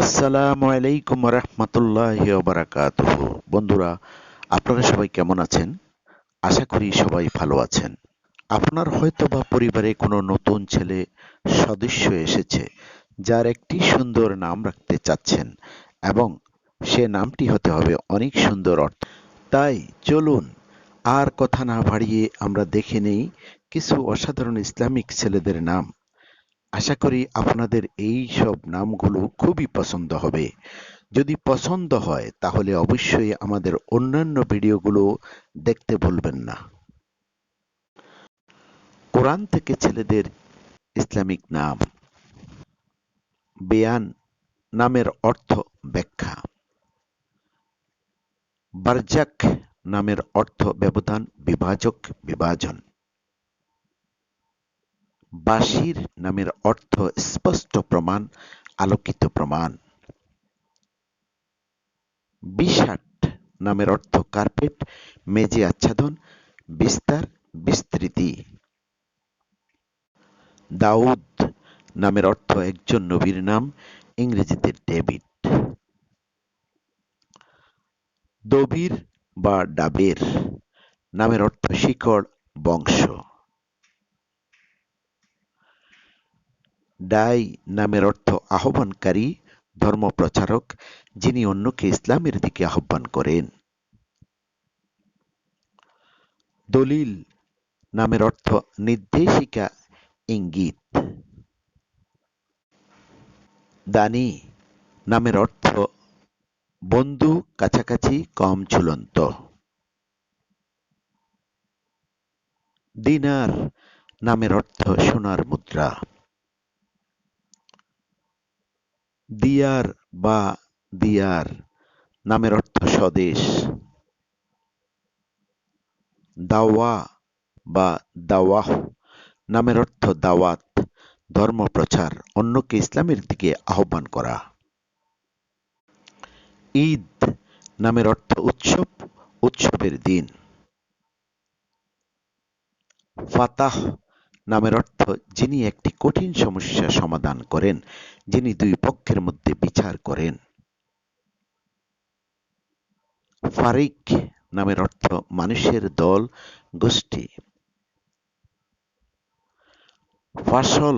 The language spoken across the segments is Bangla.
আসসালামু আলাইকুম রহমতুল্লাহ বারাকাত বন্ধুরা, আপনারা সবাই কেমন আছেন? আশা করি সবাই ভালো আছেন। আপনার হয়তো বা পরিবারে কোনো নতুন ছেলে, সদস্য এসেছে, যার একটি সুন্দর নাম রাখতে চাচ্ছেন এবং সে নামটি হতে হবে অনেক সুন্দর অর্থ। তাই চলুন, আর কথা না বাড়িয়ে আমরা দেখে নেই কিছু অসাধারণ ইসলামিক ছেলেদের নাম। আশা করি আপনাদের এই সব নামগুলো খুবই পছন্দ হবে। যদি পছন্দ হয়, তাহলে অবশ্যই আমাদের অন্যান্য ভিডিওগুলো দেখতে ভুলবেন না। কোরআন থেকে ছেলেদের ইসলামিক নাম। বেয়ান নামের অর্থ ব্যাখ্যা। বারজাক নামের অর্থ ব্যবধান, বিভাজক, বিভাজন। বাসির নামের অর্থ স্পষ্ট প্রমাণ, আলোকিত প্রমাণ। বিশাট নামের অর্থ কার্পেট মেজে আচ্ছাদন, বিস্তার, বিস্তৃতি। দাউদ নামের অর্থ একজন নবীর নাম, ইংরেজিতে ডেভিড। দবির বা ডাবের নামের অর্থ শিকড়, বংশ। ডাই নামের অর্থ আহ্বানকারী ধর্মপ্রচারক যিনি অন্যকে ইসলামের দিকে আহ্বান করেন। দলিল নামের অর্থ নির্দেশিকা ইঙ্গিত। দানি নামের অর্থ বন্ধু কাছাকাছি কম ঝুলন্ত। দিনার নামের অর্থ সোনার মুদ্রা। দিয়ার বা দিয়ার নামের অর্থ স্বদেশ। দাওয়া বা দাওয়াহ নামের অর্থ দাওয়াত, ধর্ম প্রচার, অন্যকে ইসলামের দিকে আহ্বান করা। ঈদ নামের অর্থ উৎসব, উৎসবের দিন। ফাতাহ নামের অর্থ যিনি একটি কঠিন সমস্যা সমাধান করেন যিনি দুই পক্ষের মধ্যে বিচার করেন। ফারিক নামের অর্থ মানুষের দল, গোষ্ঠী। ফাসল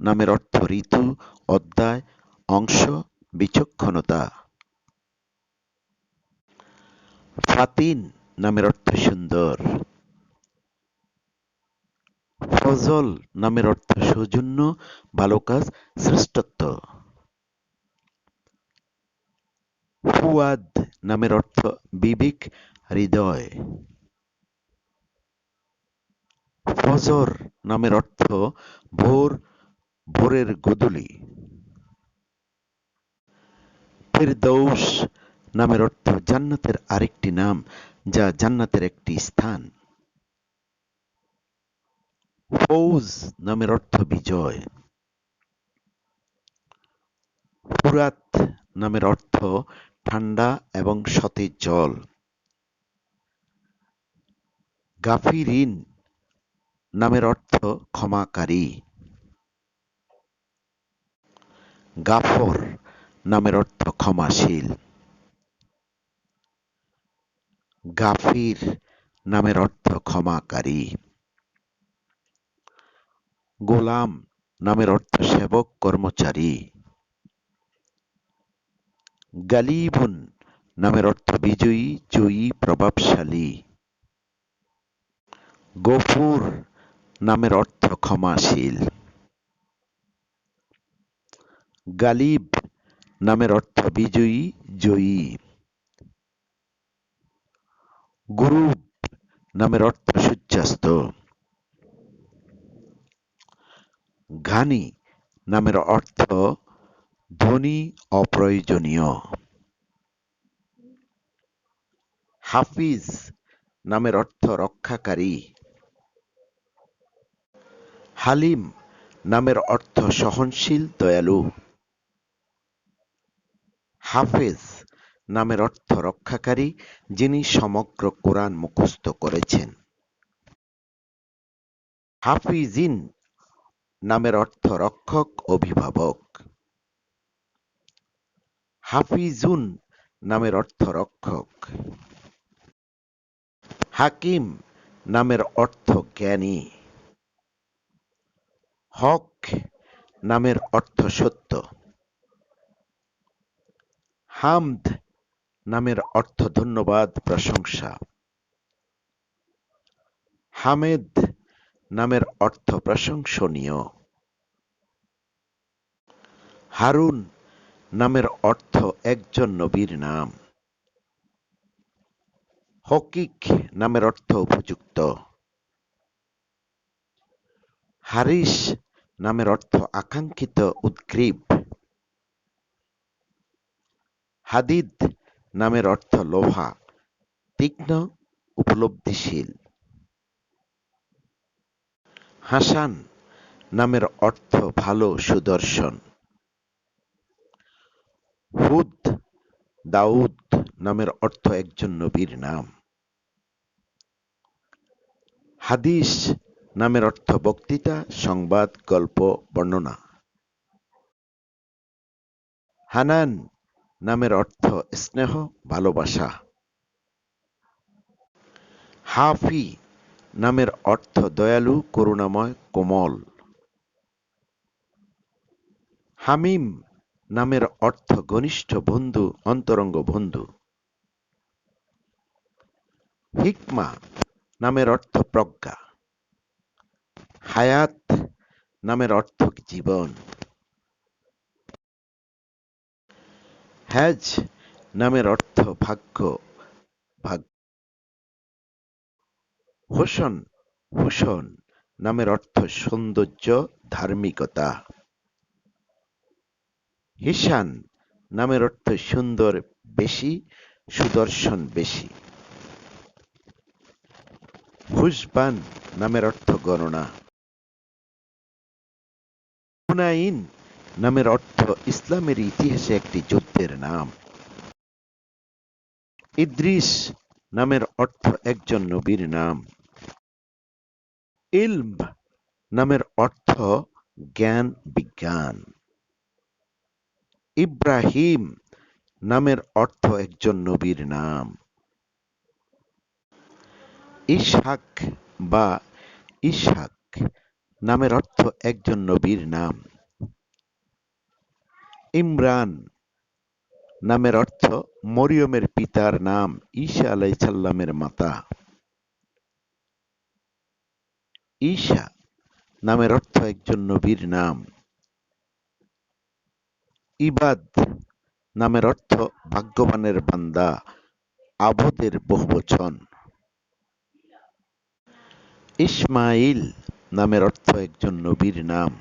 নামের অর্থ ঋতু, অধ্যায়, অংশ, বিচক্ষণতা। ফাতিন নামের অর্থ সুন্দর। ফজল নামের অর্থ সৌজন্য, ভালো কাজ, শ্রেষ্ঠত্ব। ফুয়াদ নামের অর্থ বিবেক, হৃদয়। ফজর নামের অর্থ ভোর, ভোরের গোদলি ফেরদৌস নামের অর্থ জান্নাতের আরেকটি নাম, যা জান্নাতের একটি স্থান। ফৌজ নামের অর্থ বিজয়। ফুরাত নামের অর্থ ঠান্ডা এবং সতেজ জল। গাফিরিন নামের অর্থ ক্ষমাকারী। গাফর নামের অর্থ ক্ষমাশীল। গাফির নামের অর্থ ক্ষমাকারী। গোলাম নামের অর্থ সেবক, কর্মচারী। গালিবুন নামের অর্থ বিজয়ী, জয়ী, প্রভাবশালী। গফুর নামের অর্থ ক্ষমাশীল। গালিব নামের অর্থ বিজয়ী, জয়ী। গুরুব নামের অর্থ সূর্যাস্ত। ঘানি নামের অর্থ ধনী অপ্রয়োজনীয়। হাফিজ নামের অর্থ রক্ষাকারী। হালিম নামের অর্থ সহনশীল, দয়ালু। হাফেজ নামের অর্থ রক্ষাকারী, যিনি সমগ্র কোরআন মুখস্থ করেছেন। হাফিজিন নামের অর্থ রক্ষক, অভিভাবক। হাফিজুন নামের অর্থ রক্ষক। হাকিম নামের অর্থ জ্ঞানী। হক নামের অর্থ সত্য। হামদ নামের অর্থ ধন্যবাদ, প্রশংসা। হামেদ নামের অর্থ প্রশংসনীয়। হারুন নামের অর্থ একজন নবীর নাম। হকিক নামের অর্থ উপযুক্ত। হারিস নামের অর্থ আকাঙ্ক্ষিত, উদ্গ্রীব। হাদিদ নামের অর্থ লোহা তীক্ষ্ণ, উপলব্ধিশীল। হাসান নামের অর্থ ভালো সুদর্শন। হুদ দাউদ নামের অর্থ একজন নবীর নাম। হাদিস নামের অর্থ বক্তৃতা, সংবাদ, গল্প, বর্ণনা। হানান নামের অর্থ স্নেহ, ভালোবাসা। হাফি নামের অর্থ দয়ালু, করুণাময়, কোমল। হামিম নামের অর্থ ঘনিষ্ঠ বন্ধু, অন্তরঙ্গ বন্ধু। হিকমা নামের অর্থ প্রজ্ঞা। হায়াত নামের অর্থ জীবন। হ্যাজ নামের অর্থ ভাগ্য ভাগ হোসন ভূষণ নামের অর্থ সৌন্দর্য, ধার্মিকতা। হিসান নামের অর্থ সুন্দর বেশি, সুদর্শন বেশি। হুসবান নামের অর্থ গণনা। হুনাইন নামের অর্থ ইসলামের ইতিহাসে একটি যুদ্ধের নাম। ইদ্রিস নামের অর্থ একজন নবীর নাম। ইলম নামের অর্থ জ্ঞান বিজ্ঞান। ইব্রাহিম নামের অর্থ একজন নবীর নাম। ইসহাক বা ইসহাক নামের অর্থ একজন নবীর নাম। ইমরান নামের অর্থ মরিয়মের পিতার নাম ঈশা আলাইসাল্লামের মাতা। ঈশা নামের অর্থ একজন নবীর নাম। ইবাদ নামের অর্থ ভাগ্যবানের বান্দা, আবদের বহুবচন। ইসমাইল নামের অর্থ একজন নবীর নাম।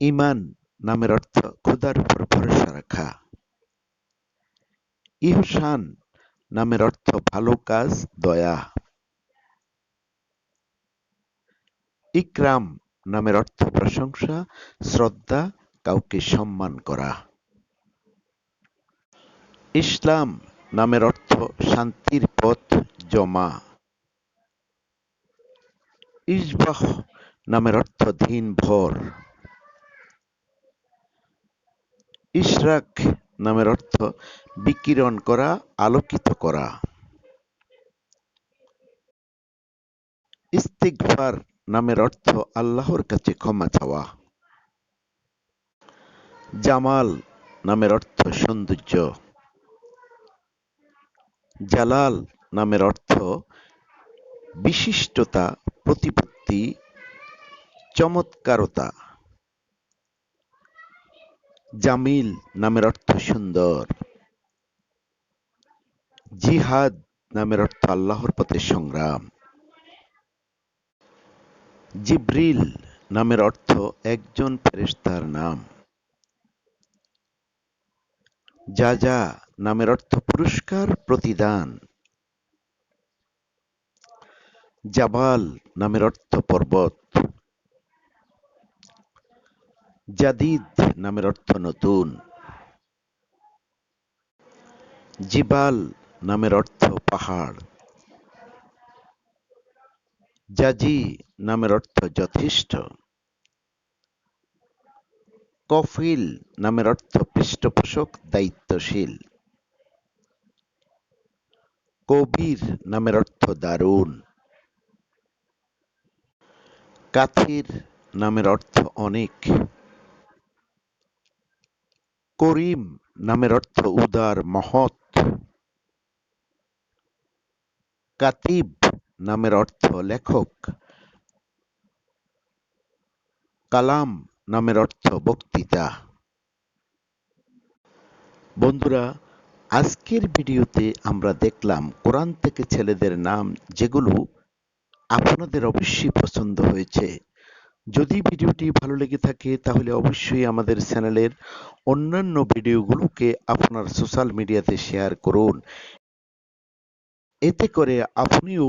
ইমান নামের অর্থ খোদার উপর ভরসা রাখা। ইহসান নামের অর্থ ভালো কাজ, দয়া। ইকরাম নামের অর্থ প্রশংসা, শ্রদ্ধা, কাউকে সম্মান করা। ইসলাম নামের অর্থ শান্তির পথ জমা। ইসবাহ নামের অর্থ দিন ভর। ইশরাক নামের অর্থ বিকিরণ করা, আলোকিত করা। ইস্তিগফার নামের অর্থ আল্লাহর কাছে ক্ষমা চাওয়া। জামাল নামের অর্থ সৌন্দর্য। জালাল নামের অর্থ বিশিষ্টতা, প্রতিপত্তি, চমৎকারতা। জামিল নামের অর্থ সুন্দর। জিহাদ নামের অর্থ আল্লাহর পথে সংগ্রাম। জিব্রিল নামের অর্থ একজন ফেরেশতার নাম। যা যা নামের অর্থ পুরস্কার, প্রতিদান। জাবাল নামের অর্থ পর্বত। জাদিদ নামের অর্থ নতুন। জিবাল নামের অর্থ পাহাড়। জাজি নামের অর্থ যথেষ্ট। কফিল নামের অর্থ পৃষ্ঠপোষক, দায়িত্বশীল। কবির নামের অর্থ দারুণ। কাথির নামের অর্থ অনেক। করিম নামের অর্থ উদার, মহৎ। কাতিব নামের অর্থ লেখক। কালাম নামের অর্থ বক্তৃতা। বন্ধুরা, আজকের ভিডিওতে আমরা দেখলাম কোরআন থেকে ছেলেদের নাম যেগুলো আপনাদের অবশ্যই পছন্দ হয়েছে। যদি ভিডিওটি ভালো লেগে থাকে, তাহলে অবশ্যই আমাদের চ্যানেলের অন্যান্য ভিডিওগুলোকে আপনার সোশ্যাল মিডিয়াতে শেয়ার করুন। এতে করে আপনিও